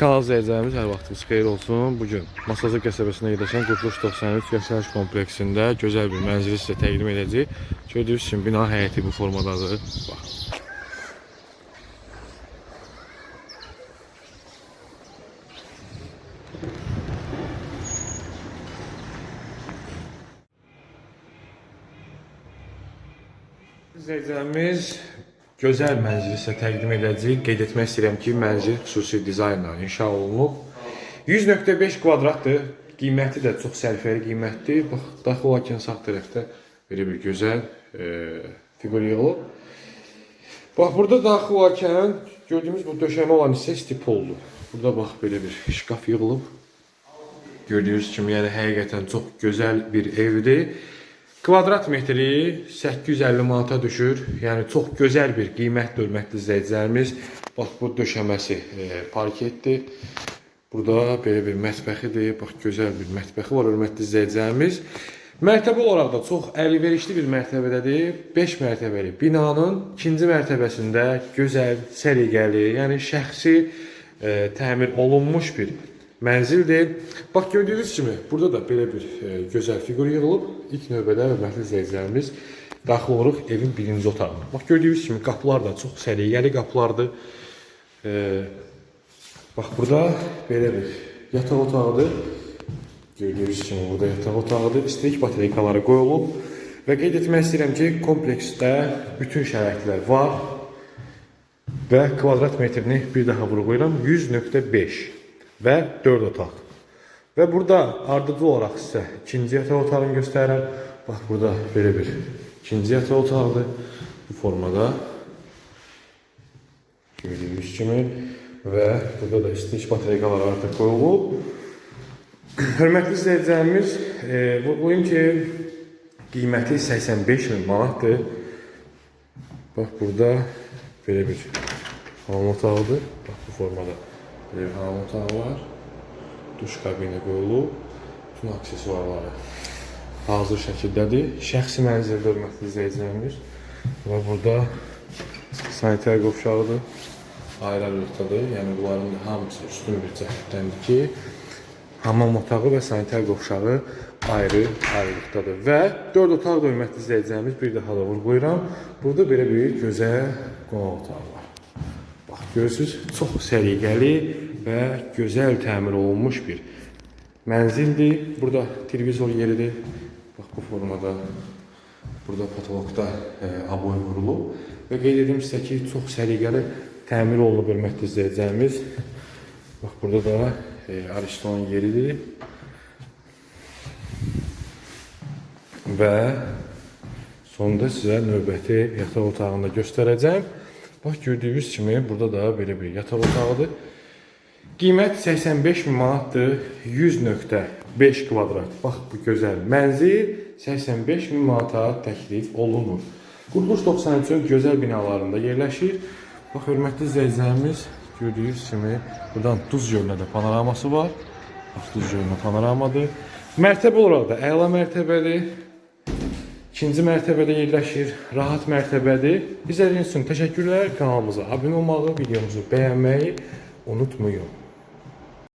Kanal izləyicilərimiz hər vaxtınız xeyir olsun. Bugün Masazır qəsəbəsində yerləşən Qurtuluş 93 yaşayış kompleksində gözəl bir mənzili sizə təqdim edəcəyik. Gördüyünüz kimi bina həyəti bu formadadır. Bax. İzləyicilərimiz gözəl mənzili sizə təqdim edəcəyik. Qeyd etmək istəyirəm ki, mənzil xüsusi dizaynla inşa olunub. 100.5 kvadratdır. Qiyməti də çox sərfəli qiymətdir. Bax, daxil olarkən sağ tərəfdə belə bir gözəl e, fiqur yığılıb. Bax, burada daxil olarkən gördüyümüz bu döşəmə olan hissə stipoldur. Burada bax belə bir şkaf yığılıb. Gördüyünüz kimi, yəni həqiqətən çox gözəl bir evdir. Kvadrat metri 850 manata düşür. Yəni çox gözəl bir qiymətdir hörmətli izləyicilərimiz. Bax bu döşəməsi e, parketdir. Burada belə bir mətbəxidir. Bax gözəl bir mətbəxi var hörmətli izləyicilərimiz. Mərtəbə olaraq da çox əlverişli bir mərtəbədədir. 5 mərtəbəli binanın ikinci mərtəbəsində gözəl, səliqəli, yəni şəxsi e, təmir olunmuş bir mənzildir. Bax gördüyünüz kimi burada da belə bir e, gözəl fiqur yığılıb. İlk növbədə hörmətli izləyicilərimiz daxil oluruq evin birinci otağına. Bax gördüyünüz kimi qapılar da çox səliqəli qapılardır. E, bax burada belə bir yataq otağıdır. Gördüyünüz kimi burada yataq otağıdır. İstilik batareykaları qoyulub və qeyd etmək istəyirəm ki, kompleksdə bütün şəraitlər var və kvadrat metrini bir daha vurğulayıram 100.5 və 4 otaq. Və burada ardıcıl olaraq sizə ikinci yataq otağını göstərirəm. Bax burada belə bir ikinci yataq otağıdır bu formada. Gördüyünüz kimi və burada da istilik batareykaları artıq qoyulub. Hörmətli izləyicilərimiz, e, vurğulayım ki, qiyməti 85 min manatdır. Bax burada belə bir hamam otağıdır. Bax bu formada hamam otağı var. Duş kabini qoyulub. Bütün aksesuarları hazır şəkildədir. Şəxsi mənzildə hörmətli izləyicilərimiz. Və burada sanitar qovşağıdır. Ayrı-ayrılıqdadır. Yəni bunların hamısı üstün bir cəhətdəndir ki, hamam otağı və sanitar qovşağı ayrı ayrılıqdadır. Və 4 otaq da hörmətli izləyicilərimiz bir daha da vurğulayıram. Burada belə bir gözəl qonaq otağı. Bax görürsüz, çox səliqəli və gözəl təmir olunmuş bir mənzildir. Burada televizor yeridir. Bax bu formada burada patologda e, aboy vurulub və qeyd edim sizə ki, çox səliqəli təmir olunub hörmətli izləyicilərimiz. Bax burada da e, Aristonun yeridir. Və sonunda sizə növbəti yataq otağını göstərəcəm. Bax gördüyünüz kimi burada da belə bir yataq otağıdır. Qiymət 85 min manatdır. 100.5 kvadrat. Bax bu gözəl mənzil 85 min manata təklif olunur. Quruluş 93-ün gözəl binalarında yerləşir. Bax hörmətli izləyicilərimiz gördüyünüz kimi buradan Duz gölünə də panoraması var. Bax Duz gölünə panoramadır. Mərtəbə olaraq da əla mərtəbədir. İkinci mərtəbədə yerləşir. Rahat mərtəbədir. İzlədiyiniz üçün təşəkkürlər. Kanalımıza abunə olmağı, videomuzu bəyənməyi unutmayın.